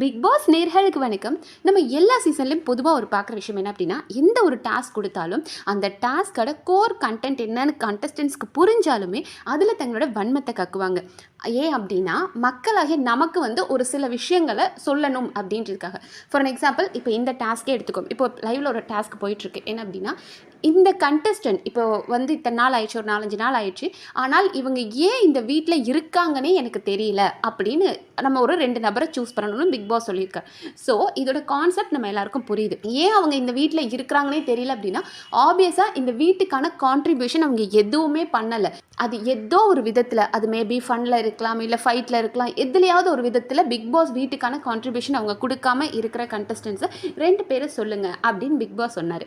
Big pass நேர்களுக்கு வணக்கம். நம்ம எல்லா சீசன்லையும் பொதுவாக ஒரு பார்க்குற விஷயம் என்ன அப்படின்னா எந்த ஒரு டாஸ்க் கொடுத்தாலும் அந்த டாஸ்கோட கோர் கண்டென்ட் என்னன்னு கண்டஸ்டன்ஸ்க்கு புரிஞ்சாலுமே அதில் தங்களோட வன்மத்தை கக்குவாங்க. ஏன் அப்படின்னா மக்களாகிய நமக்கு வந்து ஒரு சில விஷயங்களை சொல்லணும் அப்படின்றதுக்காக. ஃபார் அன் எக்ஸாம்பிள் இப்போ இந்த டாஸ்க்கே எடுத்துக்கோம் இப்போ லைவில் ஒரு டாஸ்க் போயிட்டுருக்கு. என்ன அப்படின்னா இந்த கண்டஸ்டன்ட் இப்போ வந்து இத்தனை நாள் ஆயிடுச்சு ஒரு நாலஞ்சு நாள் ஆயிடுச்சு. ஆனால் இவங்க ஏன் இந்த வீட்டில் இருக்காங்கன்னே எனக்கு தெரியல அப்படின்னு நம்ம ஒரு ரெண்டு நபரை சூஸ் பண்ணணும்னு பிக் பாஸ் சொல்லியிருக்கார். ஸோ இதோட கான்செப்ட் நம்ம எல்லாருக்கும் புரியுது. ஏன் அவங்க இந்த வீட்டில் இருக்கிறாங்கன்னே தெரியல அப்படின்னா ஆப்வியஸாக இந்த வீட்டுக்கான கான்ட்ரிபியூஷன் அவங்க எதுவுமே பண்ணலை. அது ஏதோ ஒரு விதத்தில் அது மேபி ஃபனில் இருக்கலாம் இல்லை ஃபைட்டில் இருக்கலாம் எதுலையாவது ஒரு விதத்தில் பிக் பாஸ் வீட்டுக்கான கான்ட்ரிபியூஷன் அவங்க கொடுக்காம இருக்கிற கண்டஸ்டன்ஸை ரெண்டு பேரை சொல்லுங்கள் அப்படின்னு பிக் பாஸ் சொன்னார்.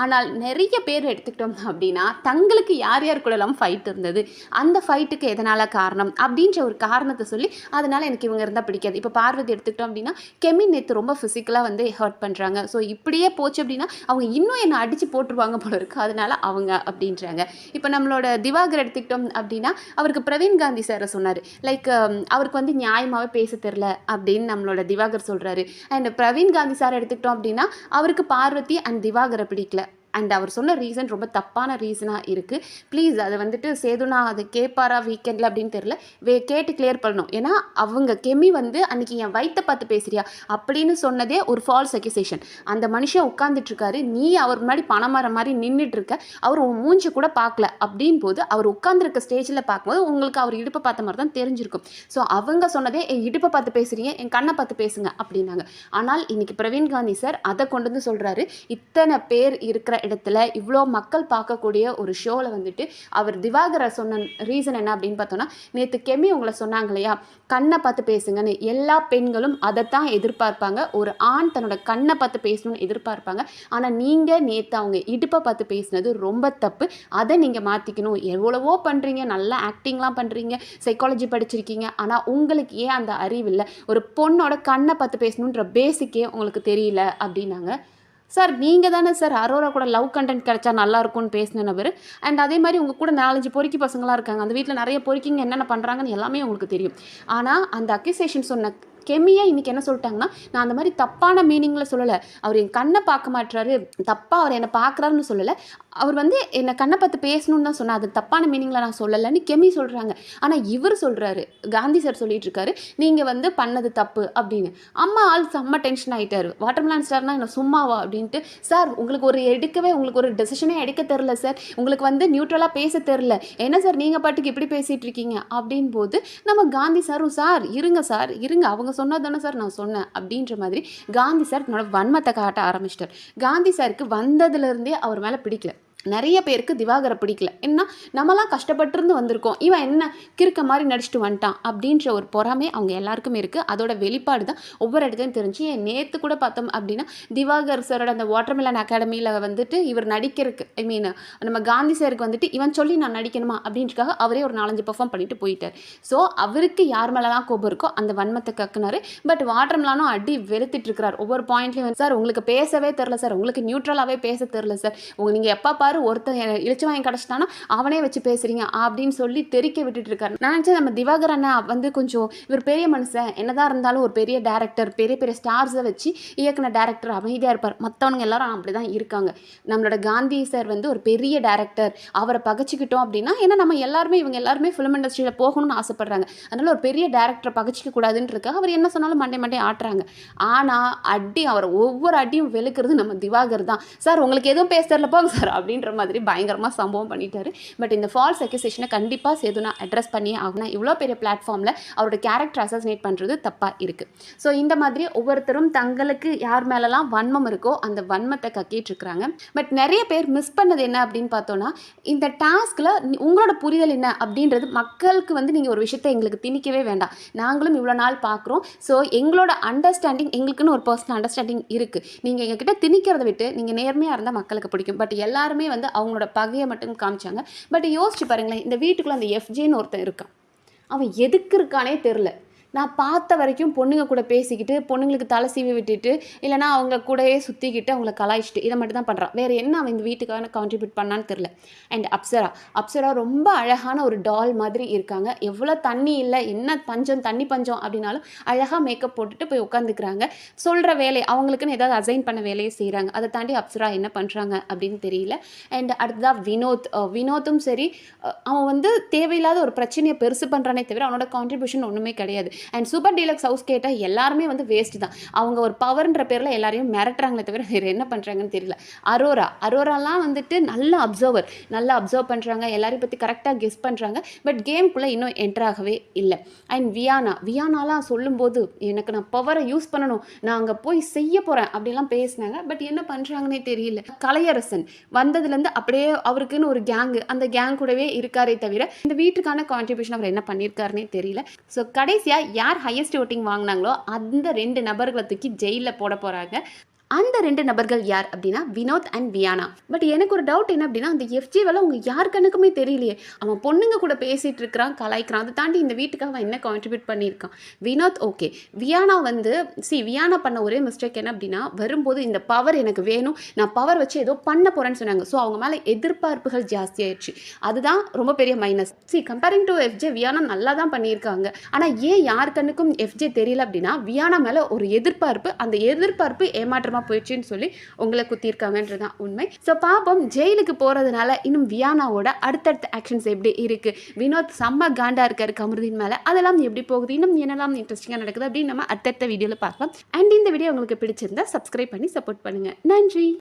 ஆனால் நிறைய பேர் எடுத்துக்கிட்டோம் அப்படின்னா தங்களுக்கு யார் யார் கூடலாம் ஃபைட் இருந்தது? அந்த ஃபைட்டுக்கு எதனால் காரணம்? அப்படின்ற ஒரு காரணத்தை சொல்லி அதனால் எனக்கு இவங்க இருந்தால் பிடிக்காது. இப்போ பார்வதி எடுத்துக்கிட்டோம் அப்படின்னா கெமி நேற்று ரொம்ப ஃபிசிக்கலாக வந்து ஹர்ட் பண்ணுறாங்க ஸோ இப்படியே போச்சு அப்படின்னா அவங்க இன்னும் என்னை அடித்து போட்டுருவாங்க போல இருக்கு. அதனால அவங்க அப்படின்றாங்க. இப்போ நம்மளோட திவாகர் எடுத்துக்கிட்டோம் அப்படின்னா அவருக்கு பிரவீன் காந்தி சாரை சொன்னார். லைக் அவருக்கு வந்து நியாயமாகவே பேச தெரில அப்படின்னு நம்மளோட திவாகர் சொல்கிறாரு அண்ட் பிரவீன் காந்தி சார் எடுத்துக்கிட்டோம் அப்படின்னா அவருக்கு பார்வதி அண்ட் திவாகரை பிடிக்கல. அண்ட் அவர் சொன்ன ரீசன் ரொம்ப தப்பான ரீசனாக இருக்குது ப்ளீஸ் அதை வந்துட்டு சேதுனா அதை கேட்பாரா வீக்கெண்டில் அப்படின்னு தெரில வே கேட்டு கிளியர் பண்ணணும். ஏன்னா அவங்க கெமி வந்து அன்றைக்கி என் வயித்தை பார்த்து பேசுறியா? அப்படின்னு சொன்னதே ஒரு ஃபால்ஸ் அக்யூசேஷன் அந்த மனுஷன் உட்காந்துட்ருக்காரு நீ அவர் முன்னாடி பணமரம் மாதிரி நின்றுட்டு இருக்க அவர் உன் மூஞ்சி கூட பார்க்கல. அப்படின் போது அவர் உட்காந்துருக்க ஸ்டேஜில் பார்க்கும்போது உங்களுக்கு அவர் இடுப்பை பார்த்த மாதிரி தான் தெரிஞ்சிருக்கும். ஸோ அவங்க சொன்னதே என் இடுப்பை பார்த்து பேசுகிறீங்க என் கண்ணை பார்த்து பேசுங்க. அப்படின்னாங்க. ஆனால் இன்னைக்கு பிரவீன் காந்தி சார் அதை கொண்டு வந்து சொல்கிறாரு இத்தனை பேர் இருக்கிற இடத்துல இவ்வளோ மக்கள் பார்க்கக்கூடிய ஒரு ஷோவில் வந்துட்டு அவர் திவாகரை சொன்ன ரீசன் என்ன அப்படின்னு பார்த்தோன்னா நேற்று கெமி உங்களை சொன்னாங்க இல்லையா? கண்ணை பார்த்து பேசுங்கன்னு. எல்லா பெண்களும் அதைத்தான் எதிர்பார்ப்பாங்க. ஒரு ஆண் தன்னோட கண்ணை பார்த்து பேசணும்னு எதிர்பார்ப்பாங்க. ஆனால் நீங்கள் நேற்று அவங்க இடுப்பை பார்த்து பேசினது ரொம்ப தப்பு. அதை நீங்கள் மாற்றிக்கணும் எவ்வளவோ பண்ணுறீங்க நல்லா ஆக்டிங்லாம் பண்ணுறீங்க சைக்காலஜி படிச்சிருக்கீங்க. ஆனால் உங்களுக்கு ஏன் அந்த அறிவு இல்லை? ஒரு பொண்ணோட கண்ணை பார்த்து பேசணுன்ற பேசிக்கே உங்களுக்கு தெரியல அப்படின்னாங்க. சார் நீங்கள் தானே சார் அரோரா கூட லவ் கண்டென்ட் கிடைச்சா நல்லா இருக்கும்னு பேசின நபர் அண்ட் அதே மாதிரி உங்கள் கூட நாலஞ்சு பொறுக்கி பசங்களாம் இருக்காங்க. அந்த வீட்டில் நிறைய பொறுக்கிங்க என்னென்ன பண்ணுறாங்கன்னு எல்லாமே உங்களுக்கு தெரியும். ஆனால் அந்த அக்யூசேஷன் சொன்ன கெமியை இன்றைக்கி என்ன சொல்லிட்டாங்கன்னா நான் அந்த மாதிரி தப்பான மீனிங்கில் சொல்லலை. அவர் என் கண்ணை பார்க்க மாட்டாரு தப்பாக அவர் என்னை பார்க்குறாருன்னு சொல்லலை. அவர் வந்து என்னை கண்ணை பார்த்து பேசணும்னு தான் சொன்னார். அது தப்பான மீனிங்கில் நான் சொல்லலைன்னு கெமி சொல்கிறாங்க ஆனால் இவர் சொல்கிறாரு காந்தி சார் சொல்லிட்டு இருக்காரு நீங்கள் வந்து பண்ணது தப்பு அப்படின்னு. அம்மா ஆள் செம்ம டென்ஷன் ஆகிட்டார் வாட்டர்மெலான் ஸ்டார்னா என்ன சும்மாவா? அப்படின்ட்டு. சார் உங்களுக்கு ஒரு எடுக்கவே உங்களுக்கு ஒரு டெசிஷனே எடுக்க தெரில சார் உங்களுக்கு வந்து நியூட்ரலாக பேச தெரில. என்ன சார் நீங்கள் பாட்டுக்கு இப்படி பேசிகிட்டு இருக்கீங்க அப்படின் போது நம்ம காந்தி சாரும் சார் இருங்க சார் இருங்க. அவங்க சொன்னது தானே சார் நான் சொன்னேன். அப்படின்ற மாதிரி காந்தி சார் தன்னோட வன்மத்தை காட்ட ஆரம்பிச்சிட்டார். காந்தி சாருக்கு வந்ததுலேருந்தே அவர் மேலே பிடிக்கல. நிறைய பேருக்கு திவாகரை பிடிக்கல. ஏன்னா நம்மலாம் கஷ்டப்பட்டிருந்து வந்திருக்கோம். இவன் என்ன கிறுக்க மாதிரி நடிச்சிட்டு வந்துட்டான் அப்படின்ற ஒரு பொறாமை அவங்க எல்லாருக்குமே இருக்குது அதோட வெளிப்பாடு தான் ஒவ்வொரு இடத்துலையும் தெரிஞ்சு. ஏன் நேற்று கூட பார்த்தோம் அப்படின்னா திவாகர் சாரோட அந்த வாட்டர்மெலன் அகாடமியில் வந்துட்டு இவர் நடிக்கிறதுக்கு ஐ மீன் நம்ம காந்தி சாருக்கு வந்துட்டு இவன் சொல்லி நான் நடிக்கணுமா அப்படின்றக்காக அவரே ஒரு நாலஞ்சு பர்ஃபார்ம் பண்ணிட்டு போயிட்டார். ஸோ அவருக்கு யார் மேலலாம் கோபம் இருக்கோ அந்த வன்மத்தை கக்குனாரு. பட் வாட்டர்மெலானும் அடி வெறுத்துட்டு இருக்கிறார். ஒவ்வொரு பாயிண்ட்லையும் சார் உங்களுக்கு பேசவே தெரில சார். உங்களுக்கு நியூட்ரலாகவே பேச தெரில சார். உங்க நீங்கள் எப்போ பாரு ஒருத்தன் இழிச்சு வாங்கி கிடச்சிட்டானா அவனே வச்சு பேசுறீங்க அப்படின்னு சொல்லி தெறிக்க விட்டுட்டு இருக்காரு. நான் நினச்சேன் நம்ம திவாகர் அண்ணா வந்து கொஞ்சம் இவர் பெரிய மனுஷன். என்னதான் இருந்தாலும் ஒரு பெரிய டேரக்டர் பெரிய பெரிய ஸ்டார்ஸை வச்சு இயக்குன டேரக்டர் அமைதியாக இருப்பார். மற்றவங்க எல்லாரும் அப்படி தான் இருக்காங்க. நம்மளோட காந்தி சார் வந்து ஒரு பெரிய டேரக்டர் அவரை பகச்சிக்கிட்டோம் அப்படின்னா ஏன்னா நம்ம எல்லாருமே இவங்க எல்லாருமே ஃபிலிம் இண்டஸ்ட்ரியில் போகணும்னு ஆசைப்படுறாங்க. அதனால ஒரு பெரிய டேரக்டரை பகச்சிக்க இருக்கா அவர் என்ன சொன்னாலும் மண்டே மண்டே ஆட்டுறாங்க. ஆனால் அடி அவர் ஒவ்வொரு அடியும் வெளுக்கிறது நம்ம திவாகர் தான். சார் உங்களுக்கு எதுவும் பேச தெரியல போங்க சார் அப்படின்ற மாதிரி பயங்கரமாக சம்பவம் பண்ணிட்டாரு. பட் இந்த ஃபால்ஸ் அக்யூசேஷனை கண்டிப்பாக சேதுனா அட்ரஸ் பண்ணியே ஆகணும். இவ்வளோ பெரிய பிளாட்ஃபார்மில் அவரோட கேரக்டர் அசசினேட் பண்ணுறது தப்பாக இருக்குது ஸோ இந்த மாதிரி ஒவ்வொருத்தரும் தங்களுக்கு யார் மேலெல்லாம் வன்மம் இருக்கோ அந்த வன்மத்தை கக்கிட்டு இருக்கிறாங்க பட் நிறைய பேர் மிஸ் பண்ணது என்ன அப்படின்னு பார்த்தோன்னா இந்த டாஸ்கில் உங்களோட புரிதல் என்ன அப்படின்றது மக்களுக்கு வந்து நீங்கள் ஒரு விஷயத்தை எங்களுக்கு திணிக்கவே வேண்டாம். நாங்களும் இவ்வளோ நாள் பார்க்குறோம் ஸோ எங்களோட அண்டர்ஸ்டாண்டிங் எங்களுக்குன்னு ஒரு பர்சனல் அண்டர்ஸ்டாண்டிங் இருக்குது நீங்கள் எங்ககிட்ட திணிக்கிறத விட்டு நீங்கள் நேர்மையாக இருந்தால் மக்களுக்கு பிடிக்கும். பட் எல்லாருமே வந்து அவங்களோட பகையை மட்டும் காமிச்சாங்க. பட் யோசிச்சு பாருங்களேன் இந்த வீட்டுக்குள்ளே அந்த எஃப்ஜேன்னு ஒருத்தன் இருக்கான். அவன் எதுக்கு இருக்கானே தெரில நான் பார்த்த வரைக்கும் பொண்ணுங்க கூட பேசிக்கிட்டு பொண்ணுங்களுக்கு தலை சீவி விட்டுட்டு இல்லைனா அவங்க கூடயே சுற்றிக்கிட்டு அவங்கள கலாய்ச்சிட்டு இதை மட்டும் தான் பண்ணுறான் வேறு என்ன அவன் இந்த வீட்டுக்கான கான்ட்ரிபியூட் பண்ணான்னு தெரில அண்ட் அப்சரா அப்சரா ரொம்ப அழகான ஒரு டால் மாதிரி இருக்காங்க. எவ்வளோ தண்ணி இல்லை என்ன பஞ்சம் தண்ணி பஞ்சம் அப்படின்னாலும் அழகாக மேக்கப் போட்டுட்டு போய் உட்காந்துக்கிறாங்க. சொல்கிற வேலை அவங்களுக்குன்னு ஏதாவது அசைன் பண்ண வேலையை செய்கிறாங்க அதை தாண்டி அப்சரா என்ன பண்ணுறாங்க அப்படின்னு தெரியல. அண்ட் அடுத்ததாக வினோத். வினோத்தும் சரி அவன் வந்து தேவையில்லாத ஒரு பிரச்சனையை பெருசு பண்ணுறானே தவிர அவனோட கான்ட்ரிபியூஷன் ஒன்றுமே கிடையாது. அண்ட் சூப்பர் டீலக்ஸ் ஹவுஸ் கேட்டால் எல்லாருமே வந்து வேஸ்ட் தான். அவங்க ஒரு பவர்ன்ற பேரில் எல்லாரையும் மிரட்டுறாங்களே தவிர வேறு என்ன பண்ணுறாங்கன்னு தெரியல. அரோரா அரோராலாம் வந்துட்டு நல்ல அப்சர்வர் நல்லா அப்சர்வ் பண்ணுறாங்க எல்லாரையும் பற்றி கரெக்டாக கெஸ் பண்ணுறாங்க பட் கேம்குள்ளே இன்னும் என்ட்ராகவே இல்லை. அண்ட் வியானா வியானாலாம் சொல்லும்போது எனக்கு நான் பவரை யூஸ் பண்ணணும். நான் அங்கே போய் செய்ய போகிறேன் அப்படிலாம் பேசினாங்க. பட் என்ன பண்ணுறாங்கன்னே தெரியல. கலையரசன் வந்ததுலேருந்து அப்படியே அவருக்குன்னு ஒரு கேங்கு அந்த கேங் கூடவே இருக்காரே தவிர இந்த வீட்டுக்கான கான்ட்ரிபியூஷன் அவர் என்ன பண்ணியிருக்காருனே தெரியல. ஸோ கடைசியாக யார் ஹையஸ்ட் ஓட்டிங் வாங்கினாங்களோ அந்த ரெண்டு நபர்களை தூக்கி ஜெயிலில் போட போகிறாங்க அந்த ரெண்டு நபர்கள் யார் அப்படின்னா வினோத் அண்ட் வியானா. பட் எனக்கு ஒரு டவுட் என்ன அப்படின்னா அந்த எஃப்ஜி வேலை அவங்க யார் கணக்குமே தெரியலையே. அவன் பொண்ணுங்க கூட பேசிகிட்டு இருக்கிறான் கலாய்க்கிறான். அதை தாண்டி இந்த வீட்டுக்கு அவன் என்ன கான்ட்ரிபியூட் பண்ணியிருக்கான்? வினோத் ஓகே வியானா வந்து சி வியானா பண்ண ஒரே மிஸ்டேக் என்ன அப்படின்னா வரும்போது இந்த பவர் எனக்கு வேணும். நான் பவர் வச்சு ஏதோ பண்ண போகிறேன்னு சொன்னாங்க. ஸோ அவங்க மேலே எதிர்பார்ப்புகள் ஜாஸ்தியாயிடுச்சு அதுதான் ரொம்ப பெரிய minus see comparing to FJ Viana நல்லா தான் பண்ணியிருக்காங்க. ஆனால் ஏன் யார் கண்ணுக்கும் எஃப்ஜே தெரியல அப்படின்னா வியானா மேலே ஒரு எதிர்பார்ப்பு அந்த எதிர்பார்ப்பு ஏமாற்றமாக போயிடுச்சுன்னு சொல்லி உங்களை குத்திருக்காங்கன்றது தான் உண்மை. ஸோ பாப்போம் ஜெயிலுக்கு போகிறதுனால இன்னும் வியானாவோட அடுத்தடுத்த ஆக்ஷன்ஸ் எப்படி இருக்குது வினோத் செம்ம காண்டா இருக்காரு கமருதின் மேலே. அதெல்லாம் எப்படி போகுது? இன்னும் என்னெல்லாம் இன்ட்ரெஸ்டிங்காக நடக்குது அப்படின்னு நம்ம அடுத்தடுத்த வீடியோவில் பார்க்கலாம். அண்ட் இந்த வீடியோ உங்களுக்கு பிடிச்சிருந்தா சப்ஸ்கிரைப் பண்ணி சப்போர்ட் பண்ணுங்கள் நன்றி!